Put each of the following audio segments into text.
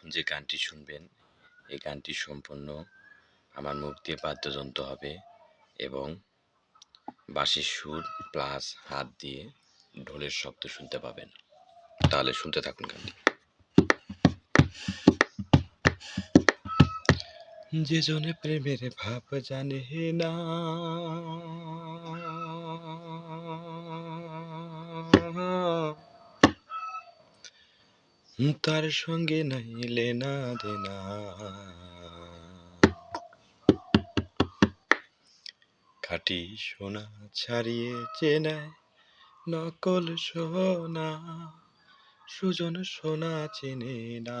এখন যে গানটি শুনবেন, এই গানটি সম্পূর্ণ আমার মুখ দিয়ে বাদ্যযন্ত্র হবে এবং বাঁশির সুর প্লাস হাত দিয়ে ঢোলের শব্দ শুনতে পাবেন। তাহলে শুনতে থাকুন গানটি। যে জনে প্রেমের ভাব জানে না তার সঙ্গে নাইলে লেনা দেনা। খাটি সোনা ছাড়িয়ে চেনায় নকল সোনা, সুজন সোনা চেনে না।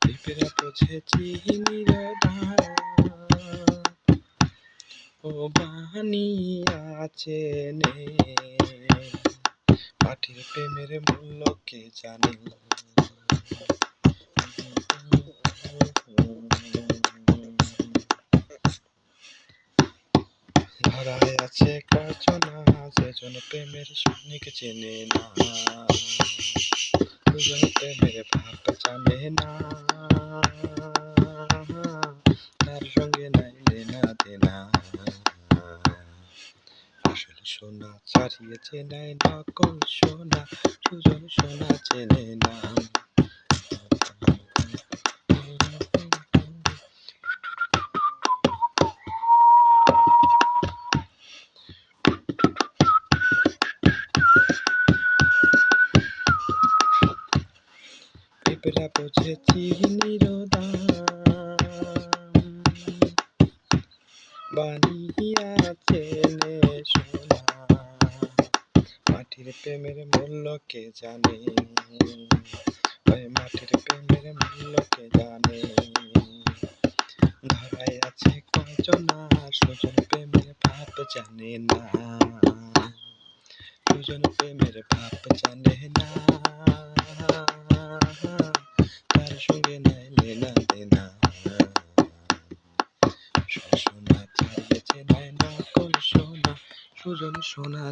পিঁপড়া বোঝে চিনির পিঁপড়া ও চিনির ও নে। পাঠিয়ে প্রেমের মূল্য কে জানে? যেজন প্রেমের সৈনিক চেনে না দুজন প্রেমের ভাব জানে না তার সঙ্গে নাইলে না দেনা আসলে সোনা ছাড়িয়ে চেনায় নকল সোনা সুজন সোনা চেনে না পিঁপড়া বোঝে চিনির দাম বানিয়া চেনে সোনা। মাটির প্রেমের মূল্য কে জানে? ওই মাটির প্রেমের মূল্য কে জানে? ধরাই আছে কজনা, সুজন প্রেমের ভাব জানে না। সুজন প্রেমের ভাব জানে না। সঙ্গে নাইলে না দেনা সোনা ছাড়িয়েছে নাই না সোনা সুজন সোনা